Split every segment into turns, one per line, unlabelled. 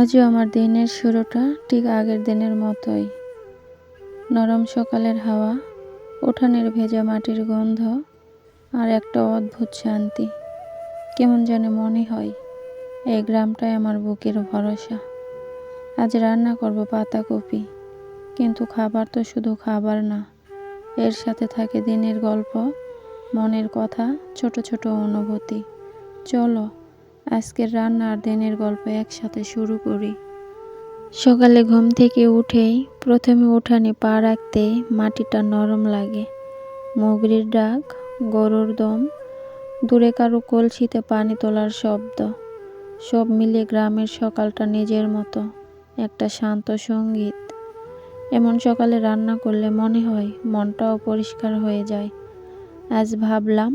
আজও আমার দিনের শুরুটা ঠিক আগের দিনের মতোই। নরম সকালের হাওয়া, উঠানের ভেজা মাটির গন্ধ আর একটা অদ্ভুত শান্তি। কেমন যেন মনে হয়, এই গ্রামটাই আমার বুকের ভরসা। আজ রান্না করব পাতাকপি, কিন্তু খাবার তো শুধু খাবার না, এর সাথে থাকে দিনের গল্প, মনের কথা, ছোট ছোট অনুভূতি। চলো আজকের রান্না আর দিনের গল্প একসাথে শুরু করি। সকালে ঘুম থেকে উঠেই প্রথমে উঠানে পা রাখতে মাটিটা নরম লাগে। মুগরির ডাক, গরুর দম, দূরে কারও কলসিতে পানি তোলার শব্দ, সব মিলে গ্রামের সকালটা নিজের মতো, একটা শান্ত সংগীত। এমন সকালে রান্না করলে মনে হয় মনটাও পরিষ্কার হয়ে যায়। আজ ভাবলাম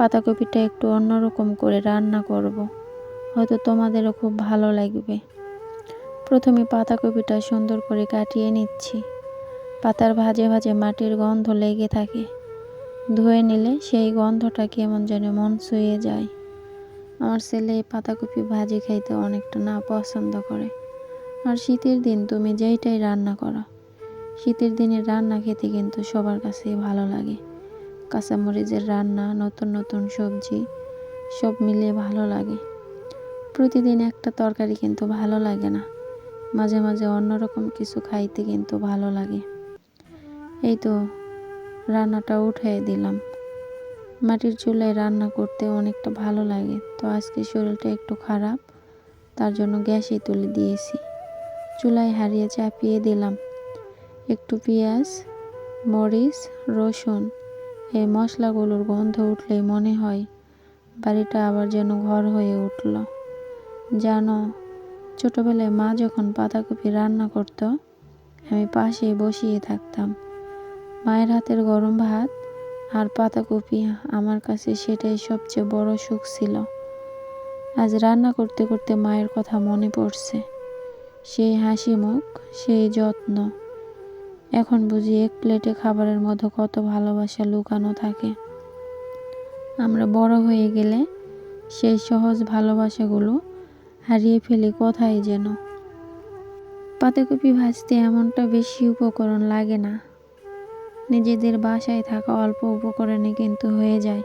পাতাকপিটা একটু অন্যরকম করে রান্না করব। হয়তো তোমাদেরও খুব ভালো লাগবে। প্রথমে পাতাকপিটা সুন্দর করে কাটিয়ে নিচ্ছি। পাতার ভাজে ভাজে মাটির গন্ধ লেগে থাকে। ধুয়ে নিলে সেই গন্ধটা কেমন যেন মন ছুঁয়ে যায়। আমার ছেলে পাতাকপি ভাজি খাইতে অনেকটা না পছন্দ করে। আর শীতের দিন তুমি যেইটাই রান্না করো, শীতের দিনে রান্না খেতে কিন্তু সবার কাছেই ভালো লাগে। কাঁচামরিচের রান্না, নতুন নতুন সবজি, সব মিলিয়ে ভালো লাগে। প্রতিদিন একটা তরকারি কিন্তু ভালো লাগে না। মাঝে মাঝে অন্যরকম কিছু খাইতে কিন্তু ভালো লাগে। এই তো রান্নাটা উঠিয়ে দিলাম। মাটির চুলায় রান্না করতে অনেকটা ভালো লাগে। তো আজকে শরীরটা একটু খারাপ, তার জন্য গ্যাসে তুলে দিয়েছি। চুলায় হারিয়ে চাপিয়ে দিলাম। একটু পেঁয়াজ, মরিচ, রসুন এই মশলাগুলোর গন্ধ উঠলেই মনে হয় বাড়িটা আবার যেন ঘর হয়ে উঠল। জানো, ছোটোবেলায় মা যখন পাতাকপি রান্না করতো, আমি পাশে বসিয়ে থাকতাম। মায়ের হাতের গরম ভাত আর পাতাকপি আমার কাছে সেটাই সবচেয়ে বড় সুখ ছিল। আজ রান্না করতে করতে মায়ের কথা মনে পড়ছে। সেই হাসি মুখ, সেই যত্ন। এখন বুঝি এক প্লেটে খাবারের মধ্যে কত ভালোবাসা লুকানো থাকে। আমরা বড় হয়ে গেলে সেই সহজ ভালোবাসাগুলো হারিয়ে ফেলি কোথায় যেন। পাতাকপি ভাজতে এমনটা বেশি উপকরণ লাগে না। নিজেদের বাসায় থাকা অল্প উপকরণে কিন্তু হয়ে যায়,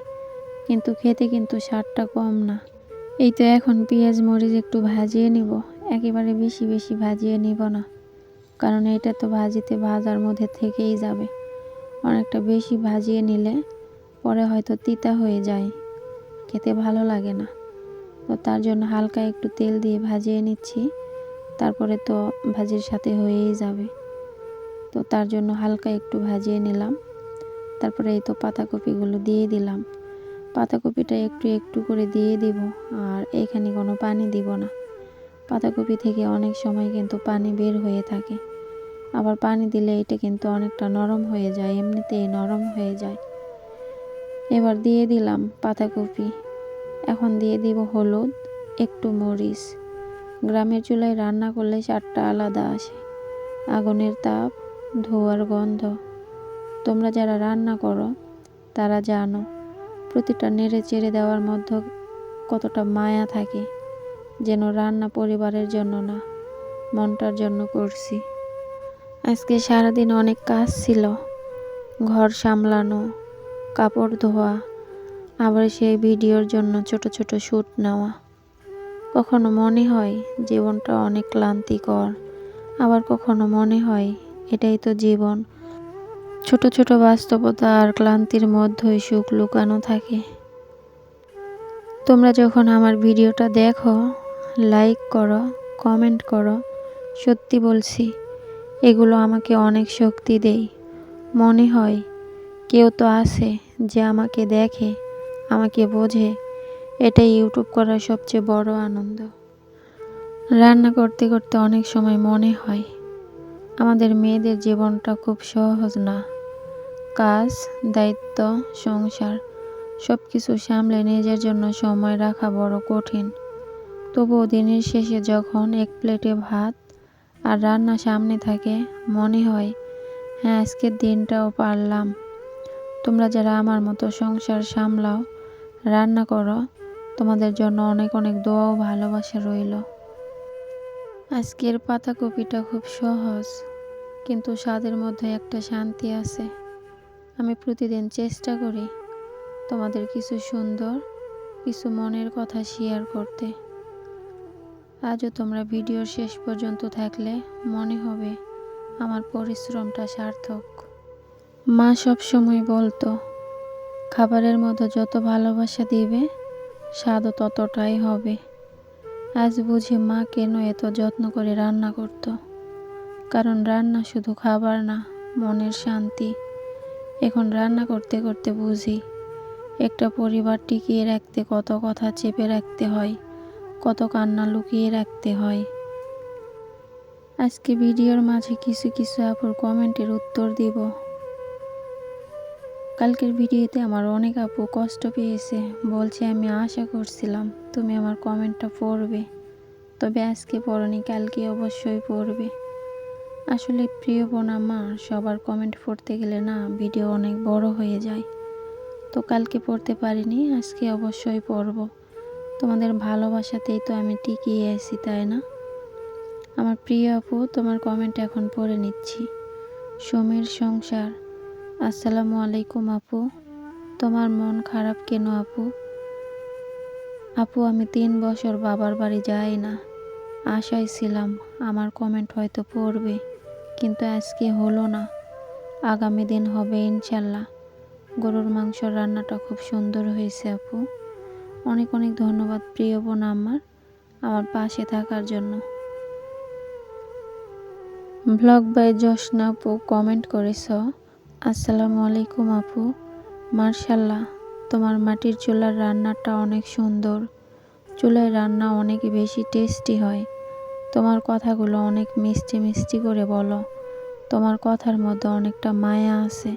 কিন্তু খেতে কিন্তু স্বাদটা কম না। এই তো এখন পেঁয়াজ, মরিচ একটু ভাজিয়ে নিব, একেবারে বেশি বেশি ভাজিয়ে নিব না। কারণ এটা তো ভাজিতে ভাজার মধ্যে থেকেই যাবে। অনেকটা বেশি ভাজিয়ে নিলে পরে হয়তো তিতা হয়ে যায়। খেতে ভালো লাগে না। তো তার জন্য হালকা একটু তেল দিয়ে ভাজিয়ে নিচ্ছি। তারপরে তো ভাজির সাথে হয়েই যাবে। তো তার জন্য হালকা একটু ভাজিয়ে নিলাম। তারপরে এই তো পাতাকপিগুলো দিয়ে দিলাম। পাতাকপিটা একটু একটু করে দিয়ে দিব, আর এখানে কোনো পানি দিব না। পাতাকপি থেকে অনেক সময় কিন্তু পানি বের হয়ে থাকে। আবার পানি দিলে এটা কিন্তু অনেকটা নরম হয়ে যায়, এমনিতেই নরম হয়ে যায়। এবার দিয়ে দিলাম পাতাকপি। এখন দিয়ে দিব হলুদ, একটু মরিচ। গ্রামের চুলায় রান্না করলে স্বাদটা আলাদা আসে। আগুনের তাপ, ধোয়ার গন্ধ। তোমরা যারা রান্না করো, তারা জানো, প্রতিটা নেড়ে চেড়ে দেওয়ার মধ্যে কতটা মায়া থাকে। যেন রান্না পরিবারের জন্য না, মনটার জন্য করছি। আজকে সারাদিন অনেক কাজ ছিল। ঘর সামলানো, কাপড় ধোয়া, আবার সেই ভিডিওর জন্য ছোট ছোট শ্যুট নেওয়া। কখনো মনে হয় জীবনটা অনেক ক্লান্তিকর, আবার কখনো মনে হয় এটাই তো জীবন। ছোট ছোট বাস্তবতা আর ক্লান্তির মধ্যেই সুখ লুকানো থাকে। তোমরা যখন আমার ভিডিওটা দেখো লাইক করো কমেন্ট করো। সত্যি বলছি, এগুলো আমাকে অনেক শক্তি দেয়। মনে হয় কেউ তো আছে যে আমাকে দেখে, আমাকে বোঝে। এটাই ইউটিউব করার সবচেয়ে বড় আনন্দ। রান্না করতে করতে অনেক সময় মনে হয়, আমাদের মেয়েদের জীবনটা খুব সহজ না। কাজ, দায়িত্ব, সংসার সব কিছু সামলে নিজের জন্য সময় রাখা বড় কঠিন। তবুও দিনের শেষে যখন এক প্লেটে ভাত আর রান্না সামনে থাকে, মনে হয় হ্যাঁ আজকের দিনটাও পারলাম। তোমরা যারা আমার মতো সংসার সামলাও, রান্না করো, তোমাদের জন্য অনেক অনেক দোয়া ও ভালোবাসা রইল। আজকের পাতাকপিটা খুব সহজ, কিন্তু স্বাদের মধ্যে একটা শান্তি আছে। আমি প্রতিদিন চেষ্টা করি তোমাদের কিছু সুন্দর, কিছু মনের কথা শেয়ার করতে। আজও তোমরা ভিডিওর শেষ পর্যন্ত থাকলে মনে হবে আমার পরিশ্রমটা সার্থক। মা সব সময় বলতো, খাবারের মধ্যে যত ভালোবাসা দিবে, স্বাদও ততটাই হবে। আজ বুঝি মা কেন এত যত্ন করে রান্না করত? কারণ রান্না শুধু খাবার না, মনের শান্তি। এখন রান্না করতে করতে বুঝি, একটা পরিবার টিকিয়ে রাখতে কত কথা চেপে রাখতে হয়। কত কান্না লুকিয়ে রাখতে হয়। আজকে ভিডিওর মাঝে কিছু কিছু আপুর কমেন্টের উত্তর দিব। কালকের ভিডিওতে আমার অনেক আপু কষ্ট পেয়েছে, বলছে আমি আশা করছিলাম তুমি আমার কমেন্টটা পড়বে। তবে আজকে পড়নি, কালকে অবশ্যই পড়বে। আসলে প্রিয় বোন আমার সবার কমেন্ট পড়তে গেলে না ভিডিও অনেক বড় হয়ে যায়। তো কালকে পড়তে পারিনি, আজকে অবশ্যই পড়ব। তোমাদের ভালোবাসাতেই তো আমি টিকিয়ে আছি, তাই না? আমার প্রিয় আপু, তোমার কমেন্ট এখন পড়ে নিচ্ছি। সমীর সংসার, আসসালামু আলাইকুম আপু। তোমার মন খারাপ কেন আপু? আপু, আমি তিন বছর বাবার বাড়ি যাই না। আশায় ছিলাম আমার কমেন্ট হয়তো পড়বে, কিন্তু আজকে হলো না। আগামী দিন হবে ইনশাল্লাহ। গরুর মাংস রান্নাটা খুব সুন্দর হয়েছে আপু। অনেক অনেক ধন্যবাদ প্রিয় বোন আমার আমার পাশে থাকার জন্য। ব্লগ বাই জশনা আপু কমেন্ট করেছ। আসসালামু আলাইকুম আপু। মার্শাল্লাহ, তোমার মাটির চুলার রান্নাটা অনেক সুন্দর। চুলায় রান্না অনেক বেশি টেস্টি হয়। তোমার কথাগুলো অনেক মিষ্টি মিষ্টি করে বলো। তোমার কথার মধ্যে অনেকটা মায়া আছে।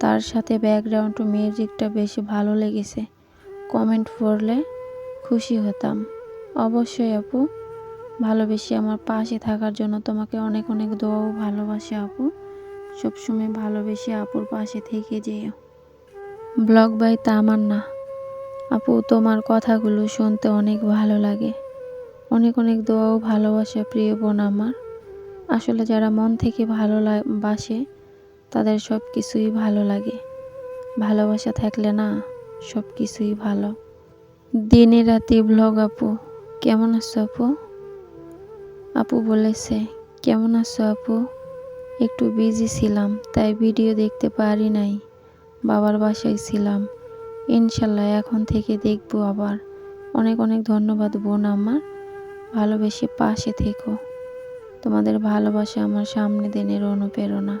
তার সাথে ব্যাকগ্রাউন্ড মিউজিকটা বেশি ভালো লেগেছে। কমেন্ট পড়লে খুশি হতাম। অবশ্যই আপু, ভালোবেসে আমার পাশে থাকার জন্য তোমাকে অনেক অনেক দোয়াও ভালোবাসে আপু। সবসময় ভালোবেসে আপুর পাশে থেকে যেও। ব্লগ বাই তা আমার না আপু, তোমার কথাগুলো শুনতে অনেক ভালো লাগে। অনেক অনেক দোয়াও ভালোবাসা প্রিয় বোন আমার। আসলে যারা মন থেকে ভালো বাসে, তাদের সব কিছুই ভালো লাগে। ভালোবাসা থাকলে না সব কিছুই ভালো। দিনে রাতে ব্লগ আপু, কেমন আছো আপু? আপু বলেছে, কেমন আছো আপু? একটু বিজি ছিলাম, তাই ভিডিও দেখতে পারি নাই। বাবার বাসায় ছিলাম। ইনশাল্লাহ এখন থেকে দেখব আবার। অনেক অনেক ধন্যবাদ বোন আমার। ভালোবেসে পাশে থেকো। তোমাদের ভালোবাসা আমার সামনে দিনের অনুপ্রেরণা।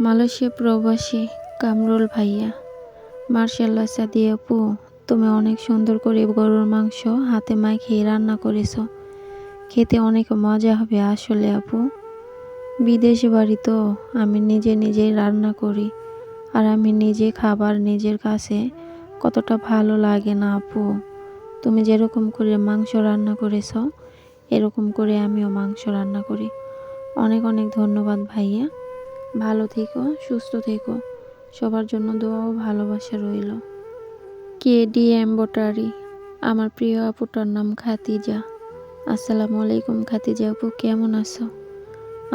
মালয়েশিয়া প্রবাসী কামরুল ভাইয়া, মার্শাল্লাহ সাদি আপু, তুমি অনেক সুন্দর করে গরুর মাংস হাতে মায় খেয়ে রান্না করেছ। খেতে অনেক মজা হবে আসলে আপু। বিদেশ বাড়ি তো আমি নিজে নিজেই রান্না করি, আর আমি নিজে খাবার নিজের কাছে কতটা ভালো লাগে না আপু। তুমি যেরকম করে মাংস রান্না করেছ, এরকম করে আমিও মাংস রান্না করি। অনেক অনেক ধন্যবাদ ভাইয়া। ভালো থেকো, সুস্থ থেকো। সবার জন্য দোয়াও ভালোবাসা রইল। কে ডি এম্বোটারি আমার প্রিয় আপুটার নাম খাতিজা। আসসালামু আলাইকুম খাতিজা আপু, কেমন আছো?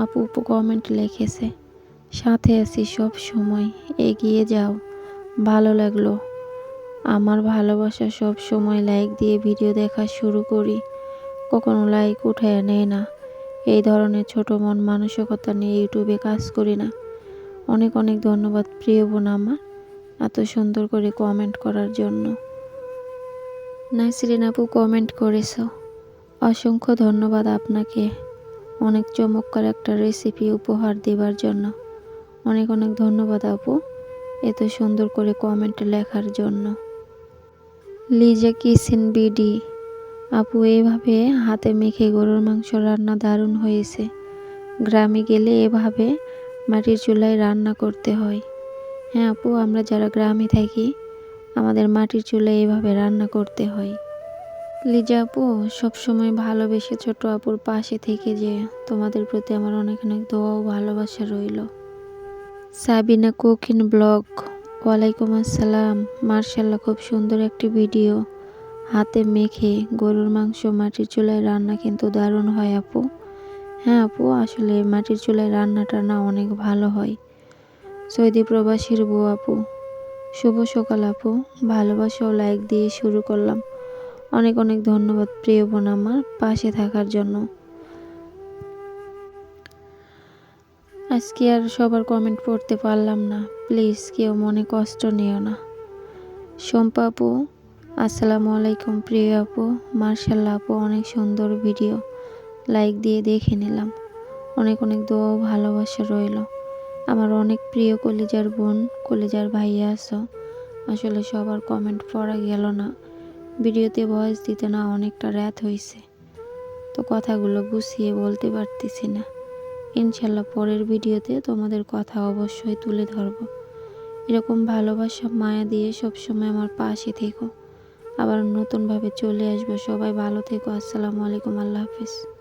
আপু উপু কমেন্ট লিখেছে, সাথে আছি সব সময়, এগিয়ে যাও, ভালো লাগল। আমার ভালোবাসা সব সময় লাইক দিয়ে ভিডিও দেখা শুরু করি। কখনো লাইক উঠায় নেয় না। এই ধরনের ছোট মন মানসিকতা নিয়ে ইউটিউবে কাজ করি না। অনেক অনেক ধন্যবাদ প্রিয় বোন আমার এত সুন্দর করে কমেন্ট করার জন্য। নাসরিন আপু কমেন্ট করেছ। অসংখ্য ধন্যবাদ আপনাকে। অনেক চমৎকার একটা রেসিপি উপহার দেবার জন্য। অনেক অনেক ধন্যবাদ আপু, এত সুন্দর করে কমেন্ট লেখার জন্য। লিজা কিচেন বিডি, আপু এইভাবে হাতে মেখে গরুর মাংস রান্না দারুণ হয়েছে। গ্রামে গেলে এভাবে মাটির চুলায় রান্না করতে হয়। হ্যাঁ আপু, আমরা যারা গ্রামে থাকি, আমাদের মাটির চুলায় এভাবে রান্না করতে হয়। লিজা আপু, সবসময় ভালোবেসে ছোট আপুর পাশে থেকে যে তোমাদের প্রতি আমার অনেক অনেক দোয়াও ভালোবাসা রইল। সাবিনা কোকিন ব্লগ, ওয়ালাইকুম আসসালাম। মার্শাল্লাহ, খুব সুন্দর একটি ভিডিও। হাতে মেখে গরুর মাংস মাটির চুলায় রান্না কিন্তু দারুণ হয় আপু। হ্যাঁ আপু, আসলে মাটির চুলায় রান্নাটা না অনেক ভালো হয়। সৌদি প্রবাসীর বউ আপু, শুভ সকাল আপু। ভালোবাসা ও লাইক দিয়ে শুরু করলাম। অনেক অনেক ধন্যবাদ প্রিয় বোন আমার পাশে থাকার জন্য। আজকে আর সবার কমেন্ট পড়তে পারলাম না। প্লিজ কেউ মনে কষ্ট নিও না। শম্পা আপু, আসসালামু আলাইকুম প্রিয় আপু। মার্শাল্লাহ আপু, অনেক সুন্দর ভিডিও লাইক দিয়ে দেখে নিলাম। অনেক অনেক দোয়া ভালোবাসা রইল। আমার অনেক প্রিয় কলিজার বোন, কলিজার ভাইয়া আছো। আসলে সবার কমেন্ট পড়া গেল না। ভিডিওতে ভয়েস দিতে না অনেকটা রাত হয়েছে তো কথাগুলো গুছিয়ে বলতে পারতেছি না। ইনশাল্লাহ পরের ভিডিওতে তোমাদের কথা অবশ্যই তুলে ধরবো। এরকম ভালোবাসা মায়া দিয়ে সবসময় আমার পাশে থেকো। আবার নতুনভাবে চলে আসব। সবাই ভালো থেকো। আসসালামু আলাইকুম। আল্লাহ হাফিজ।